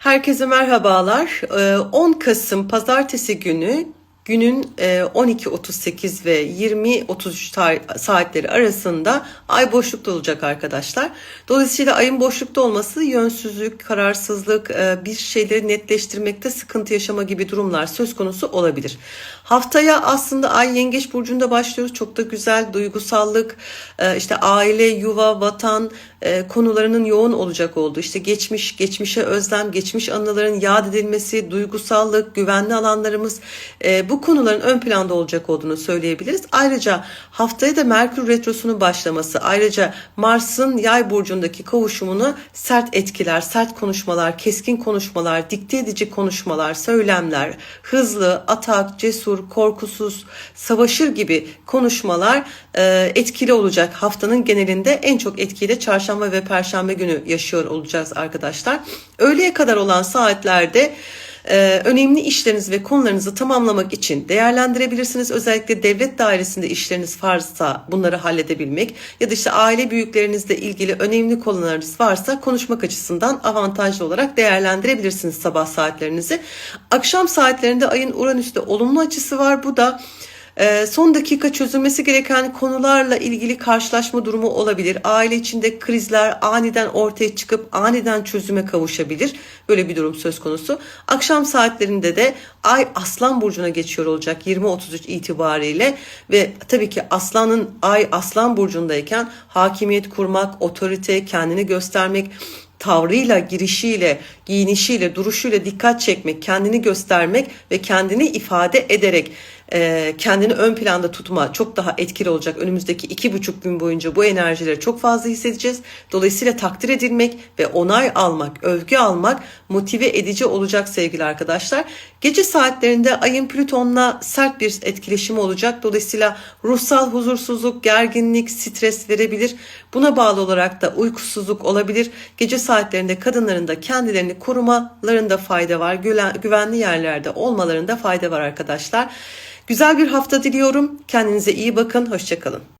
Herkese merhabalar. Ee, 10 Kasım Pazartesi günü günün e, 12.38 ve 20.33 tar- saatleri arasında ay boşlukta olacak arkadaşlar. Dolayısıyla ayın boşlukta olması yönsüzlük, kararsızlık, e, bir şeyleri netleştirmekte sıkıntı yaşama gibi durumlar söz konusu olabilir. Haftaya aslında ay yengeç burcunda başlıyoruz. Çok da güzel duygusallık, e, işte aile, yuva, vatan e, konularının yoğun olacak olduğu. İşte geçmiş, geçmişe özlem, geçmiş anıların yad edilmesi, duygusallık, güvenli alanlarımız e, bu konuların ön planda olacak olduğunu söyleyebiliriz. Ayrıca haftaya da Merkür Retrosu'nun başlaması, ayrıca Mars'ın yay burcundaki kavuşumunu sert etkiler, sert konuşmalar, keskin konuşmalar, dikte edici konuşmalar, söylemler, hızlı, atak, cesur, korkusuz, savaşır gibi konuşmalar e, etkili olacak. Haftanın genelinde en çok etkiyle çarşamba ve perşembe günü yaşıyor olacağız arkadaşlar. Öğleye kadar olan saatlerde ee, önemli işleriniz ve konularınızı tamamlamak için değerlendirebilirsiniz. Özellikle devlet dairesinde işleriniz varsa bunları halledebilmek ya da işte aile büyüklerinizle ilgili önemli konularınız varsa konuşmak açısından avantajlı olarak değerlendirebilirsiniz sabah saatlerinizi. Akşam saatlerinde ayın Uranüs'te olumlu açısı var. Bu da son dakika çözülmesi gereken konularla ilgili karşılaşma durumu olabilir. Aile içinde krizler aniden ortaya çıkıp aniden çözüme kavuşabilir. Böyle bir durum söz konusu. Akşam saatlerinde de Ay Aslan burcuna geçiyor olacak 20.33 itibariyle ve tabii ki Aslan'ın Ay Aslan burcundayken hakimiyet kurmak, otorite, kendini göstermek, tavrıyla, girişiyle, giyinişiyle, duruşuyla dikkat çekmek, kendini göstermek ve kendini ifade ederek e, kendini ön planda tutma çok daha etkili olacak. Önümüzdeki iki buçuk gün boyunca bu enerjileri çok fazla hissedeceğiz. Dolayısıyla takdir edilmek ve onay almak, övgü almak motive edici olacak sevgili arkadaşlar. Gece saatlerinde ayın Plüton'la sert bir etkileşimi olacak. Dolayısıyla ruhsal huzursuzluk, gerginlik, stres verebilir. Buna bağlı olarak da uykusuzluk olabilir. Gece saatlerinde kadınların da kendilerini korumalarında fayda var. Güvenli yerlerde olmalarında fayda var arkadaşlar. Güzel bir hafta diliyorum. Kendinize iyi bakın. Hoşçakalın.